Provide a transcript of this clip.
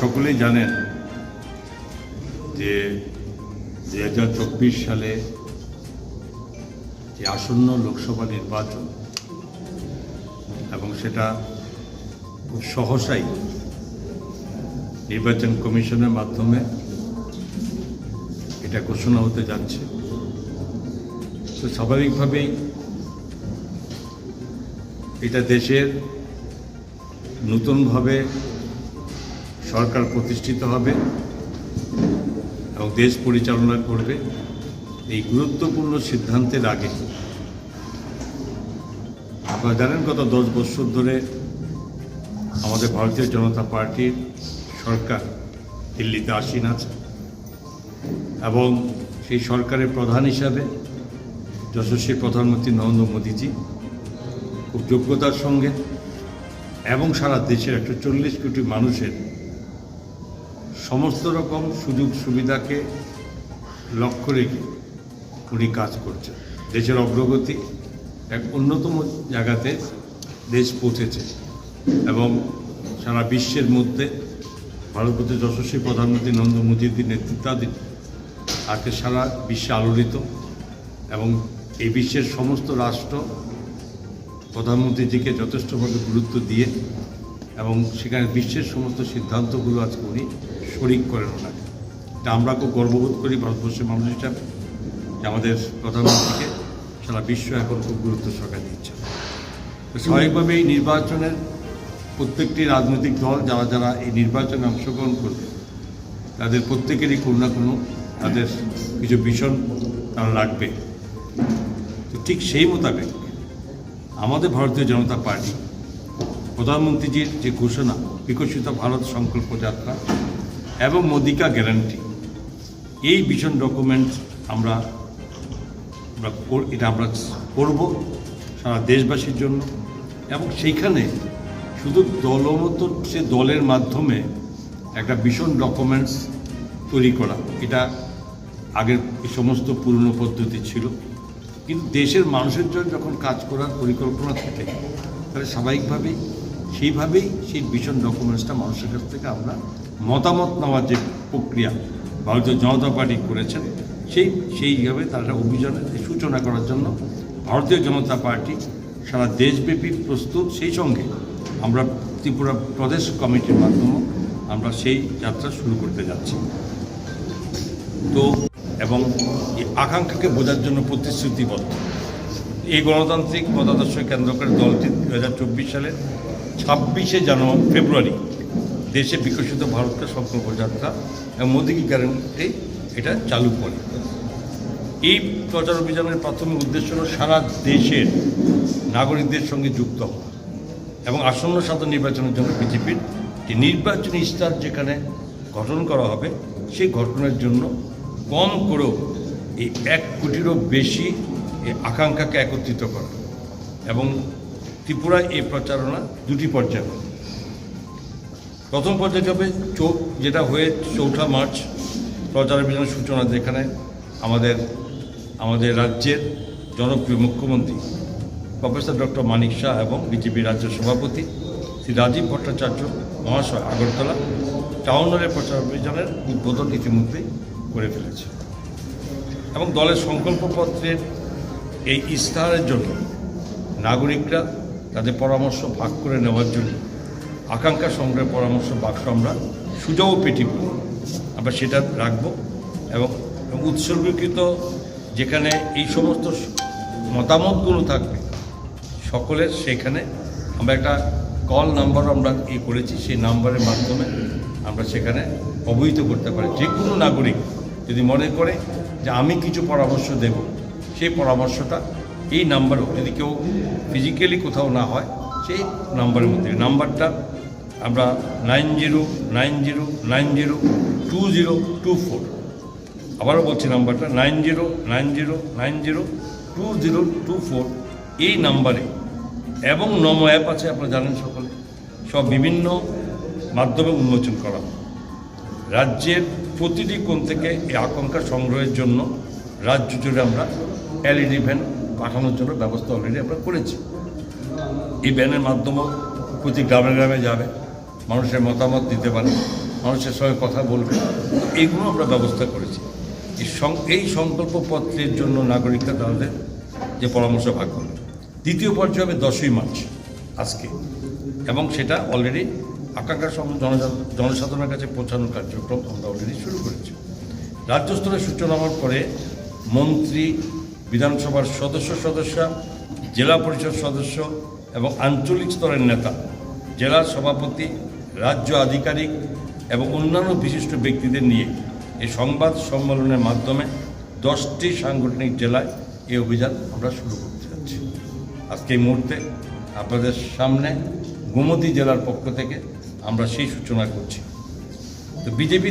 সকলেই জানেন যে দু হাজার চব্বিশ সালে যে আসন্ন লোকসভা নির্বাচন, এবং সেটা খুব সহসাই নির্বাচন কমিশনের মাধ্যমে এটা ঘোষণা হতে যাচ্ছে। তো স্বাভাবিকভাবেই এটা দেশের নতুনভাবে সরকার প্রতিষ্ঠিত হবে এবং দেশ পরিচালনা করবে এই গুরুত্বপূর্ণ সিদ্ধান্তের আগে। আপনারা জানেন, গত দশ বছর ধরে আমাদের ভারতীয় জনতা পার্টির সরকার দিল্লিতে আসীন আছে এবং সেই সরকারের প্রধান হিসাবে যশস্বী প্রধানমন্ত্রী নরেন্দ্র মোদীজি খুব যোগ্যতার সঙ্গে এবং সারা দেশের একশো চল্লিশ কোটি মানুষের সমস্ত রকম সুযোগ সুবিধাকে লক্ষ্য রেখে উনি কাজ করছেন। দেশের অগ্রগতি এক অন্যতম জায়গাতে দেশ পৌঁছেছে এবং সারা বিশ্বের মধ্যে ভারতবর্ষের যশস্বী প্রধানমন্ত্রী নরেন্দ্র মোদীর নেতৃত্বাধীন আজকে সারা বিশ্বে আলোড়িত এবং এই বিশ্বের সমস্ত রাষ্ট্র প্রধানমন্ত্রীজিকে যথেষ্টভাবে গুরুত্ব দিয়ে এবং সেখানে বিশ্বের সমস্ত সিদ্ধান্তগুলো আজকে উনি শরিক করেন ওনাকে। এটা আমরা খুব গর্ববোধ করি ভারতবর্ষের মানুষ হিসাবে যে আমাদের প্রধানমন্ত্রীকে সারা বিশ্ব এখন খুব গুরুত্ব সরকার দিচ্ছে। তো স্বাভাবিকভাবে এই নির্বাচনের প্রত্যেকটি রাজনৈতিক দল যারা যারা এই নির্বাচনে অংশগ্রহণ করবে, তাদের প্রত্যেকেরই কোনো না কোনো তাদের কিছু ভীষণ তারা রাখবে তো ঠিক সেই মোতাবেক আমাদের ভারতীয় জনতা পার্টি, প্রধানমন্ত্রীজির যে ঘোষণা, বিকশিত ভারত সংকল্প যাত্রা এবং মোদিকা গ্যারান্টি এই ভীষণ ডকুমেন্ট আমরা এটা আমরা করব সারা দেশবাসীর জন্য। এবং সেইখানে শুধু দলমত সে দলের মাধ্যমে একটা ভীষণ ডকুমেন্টস তৈরি করা। এটা আগের সমস্ত পুরনো পদ্ধতি ছিল। কিন্তু দেশের মানুষের জন্য যখন কাজ করার পরিকল্পনা থাকে, তাহলে স্বাভাবিকভাবেই সেইভাবেই সেই ভীষণ ডকুমেন্টসটা মানুষের কাছ থেকে আমরা মতামত নেওয়ার যে প্রক্রিয়া ভারতীয় জনতা পার্টি করেছেন, সেই সেইভাবে তারা অভিযানের সূচনা করার জন্য ভারতীয় জনতা পার্টি সারা দেশব্যাপী প্রস্তুত। সেই সঙ্গে আমরা ত্রিপুরা প্রদেশ কমিটির মাধ্যমে আমরা সেই যাত্রা শুরু করতে যাচ্ছি। তো, এবং এই আকাঙ্ক্ষাকে বোঝার জন্য প্রতিশ্রুতিবদ্ধ। এই গণতান্ত্রিক মতাদর্শ কেন্দ্র করে দলটি দু হাজার চব্বিশ সালের ছাব্বিশে জানুয়ারি, ফেব্রুয়ারি দেশে বিকশিত ভারতের সংকল্প যাত্রা এবং মোদী কি গ্যারান্টি এটা চালু করে এই প্রচার অভিযানের প্রাথমিক উদ্দেশ্য হল সারা দেশের নাগরিকদের সঙ্গে যুক্ত হওয়া এবং আসন্ন সাধারণ নির্বাচনের জন্য বিজেপির যে নির্বাচনী ইস্তার যেখানে গঠন করা হবে, সেই গঠনের জন্য কম করেও এই এক কোটিরও বেশি এই আকাঙ্ক্ষাকে একত্রিত করা এবং ত্রিপুরায় এই প্রচারণা দুটি পর্যায়ে। প্রথম পর্যায়ে চৌ যেটা হয়ে চৌঠা মার্চ প্রচার অভিযানের সূচনা যেখানে আমাদের আমাদের রাজ্যের জনপ্রিয় মুখ্যমন্ত্রী, প্রফেসর ডক্টর মানিক শাহ এবং বিজেপি রাজ্য সভাপতি শ্রী রাজীব ভট্টাচার্য মহাশয় আগরতলা টাউন হলের প্রচার অভিযানের উদ্বোধন ইতিমধ্যেই করে ফেলেছে। এবং দলের সংকল্পপত্রের এই ইস্তাহারের জন্য নাগরিকরা তাদের পরামর্শ ভাগ করে নেওয়ার জন্য আকাঙ্ক্ষা সংগ্রহের পরামর্শ বাক্স আমরা সুযোগ পেটি বলি আমরা সেটা রাখব এবং উৎসর্গীকৃত যেখানে এই সমস্ত মতামতগুলো থাকবে, সকলের সেখানে আমরা একটা কল নাম্বার আমরা ই করেছি, সেই নাম্বারের মাধ্যমে আমরা সেখানে অবহিত করতে পারি। যে কোনো নাগরিক যদি মনে করে যে আমি কিছু পরামর্শ দেব, সেই পরামর্শটা এই নাম্বারও যদি কেউ ফিজিক্যালি কোথাও না হয়, সেই নাম্বারের মধ্যে। নাম্বারটা আমরা nine zero nine zero nine zero, two zero, two four. আবারও বলছি নাম্বারটা, nine zero nine zero nine zero, two zero, two four. এই নাম্বারে এবং নমো অ্যাপ আছে, আপনারা জানেন সকলে। সব বিভিন্ন মাধ্যমে উন্মোচন করা রাজ্যের প্রতিটি কোণ থেকে এই আকাঙ্ক্ষা সংগ্রহের জন্য রাজ্য জুড়ে আমরা এলইডি ভ্যান পাঠানোর জন্য ব্যবস্থা অলরেডি আমরা করেছি। এই ভ্যানের মাধ্যমেও প্রতি গ্রামে গ্রামে যাবে। মানুষের মতামত দিতে পারে, মানুষের সঙ্গে কথা বলবে। এইগুলো আমরা ব্যবস্থা করেছি। এই সংকল্পপত্রের জন্য নাগরিকরা তাদের যে পরামর্শ ভাগ করবে দ্বিতীয় পর্যায়ে হবে দশই মার্চ, আজকে। এবং সেটা অলরেডি আকাঙ্ক্ষা সম জনসাধারণের কাছে পৌঁছানোর কার্যক্রম আমরা অলরেডি শুরু করেছি। রাজ্য স্তরে সূচনা হওয়ার পরে মন্ত্রী, বিধানসভার সদস্য সদস্য, জেলা পরিষদ সদস্য এবং আঞ্চলিক স্তরের নেতা জেলা সভাপতি রাজ্য আধিকারিক এবং অন্যান্য বিশিষ্ট ব্যক্তিদের নিয়ে এই সংবাদ সম্মেলনের মাধ্যমে দশটি সাংগঠনিক জেলায় এই অভিযান আমরা শুরু করতে যাচ্ছি। আজকে এই মুহূর্তে আপনাদের সামনে গোমতী জেলার পক্ষ থেকে আমরা সেই সূচনা করছি। তো বিজেপি